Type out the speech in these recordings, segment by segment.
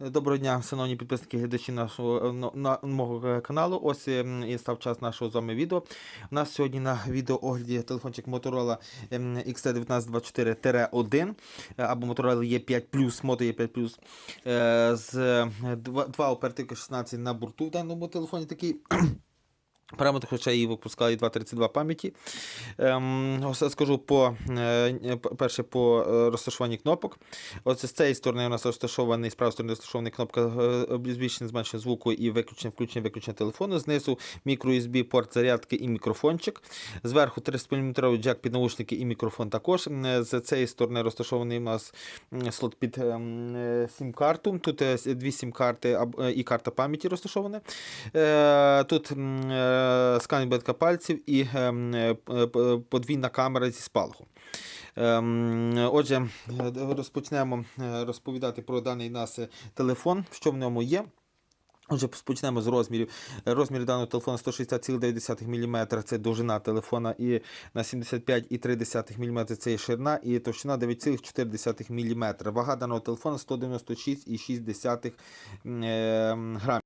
Доброго дня, шановні підписники, глядачі нашого на, на- мого е, каналу. Ось ем, і став час нашого з вами відео. У нас сьогодні на відео огляді телефончик Motorola ем, XT1924-1 е, або Motorola E5 Moto E5 е, з е, два, два оперативки 16 на борту в даному телефоні такий. Параметр, хоча і випускали 232 пам'яті. Ем, скажу по, е, перше по е, розташуванні кнопок. Ось з цієї сторони у нас розташований, з правої сторони розташований кнопка е, збільшення, зменшення звуку і виключення, включення, виключення телефону. Знизу мікро-USB порт зарядки і мікрофончик. Зверху 3,5 джек під наушники і мікрофон також. З цієї сторони розташований у нас слот під ем, сім-карту. Тут дві сім-карти і карта пам'яті розташована. Тут скан відбитка пальців і ем, е, п- подвійна камера зі спалахом. Ем, Отже, е, розпочнемо е, розповідати про даний нас е, телефон, що в ньому є. Отже, почнемо з розмірів. Е, Розмір даного телефону 160,9 мм це довжина телефона, і на 75,3 мм це є ширина, і товщина 9,4 мм. Вага даного телефону 196,6 е, грамів.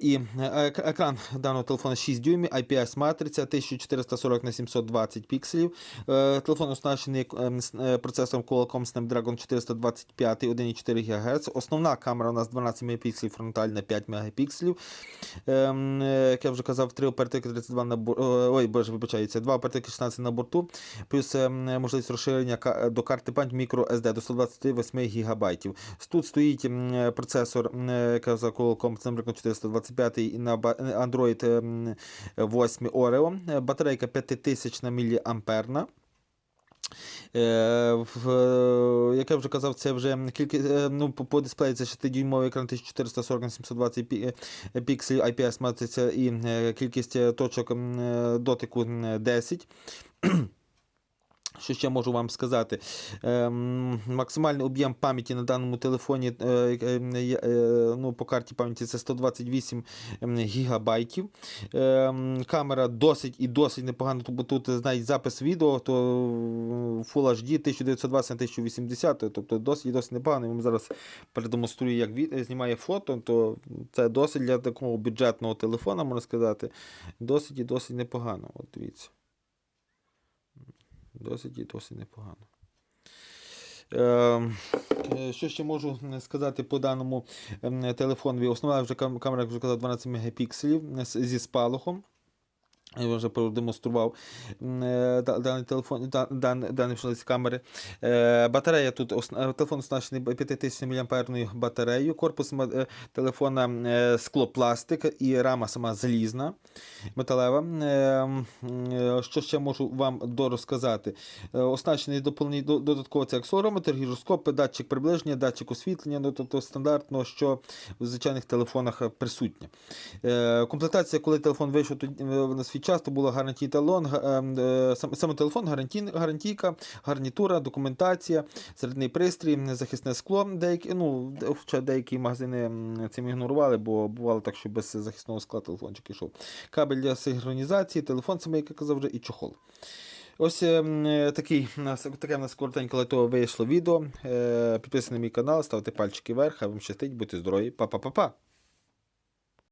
І е, екран даного телефону 6 дюймів, IPS матриця 1440 на 720 пікселів. Е, Телефон оснащений е, процесором Qualcomm Snapdragon 425 1,4 ГГц. Основна камера у нас 12 мегапікселів, фронтальна 5 мегапікселів. Ем, Як я вже казав, 3 оперативки 32 на бор... Ой, боже, вибачається, 2 оперативки 16 на борту, плюс можливість розширення до карти пам'ять microSD до 128 ГБ. Тут стоїть процесор, я казав, Qualcomm Snapdragon 425 і на Android ем, 8 Oreo. Е, Батарейка 5000 мА. Е, як я вже казав, це вже кількість, е, ну, по, дисплею це 6-дюймовий екран 1440 на 720 пі- е, пікселів IPS матриця і кількість точок дотику 10. Що ще можу вам сказати? Ем, максимальний об'єм пам'яті на даному телефоні е, е, е, ну, по карті пам'яті це 128 ем, гігабайтів. Ем, камера досить і досить непогана, тут навіть запис відео, то Full HD 1920 на 1080, тобто досить і досить непогано. Я вам зараз продемонструю, як знімає фото, то це досить для такого бюджетного телефона, можна сказати. Досить і досить непогано. От дивіться. Досить і досить непогано. Ем, е, Що ще можу сказати по даному телефону? Основна вже камера, вже казав, 12 мегапікселів е, зі спалахом. Я вже продемонстрував м, е, даний телефон, да- дан- дані камери. Е, Батарея тут е, телефон оснащений 5000 мАh батареєю. Корпус телефона склопластик і рама сама залізна, металева. Що ще можу вам дорозказати? Оснащений додатково це акселерометр, гіроскоп, датчик приближення, датчик освітлення, ну, тобто стандартно, що в звичайних телефонах присутнє. Комплектація, коли телефон вийшов на свій час, то була гарантій талон, ем, е, сам, саме телефон, гарантій, гарантійка, гарнітура, документація, середній пристрій, захисне скло. Деякі, ну, деякі магазини цим ігнорували, бо бувало так, що без захисного скла телефончик ішов. Кабель для синхронізації, телефон, саме як я казав вже, і чохол. Ось ем, е, такий, таке в нас коротенько лето вийшло відео. Е, Підписуйтесь на мій канал, ставте пальчики вверх, хай вам щастить, будьте здорові. Па-па-па-па!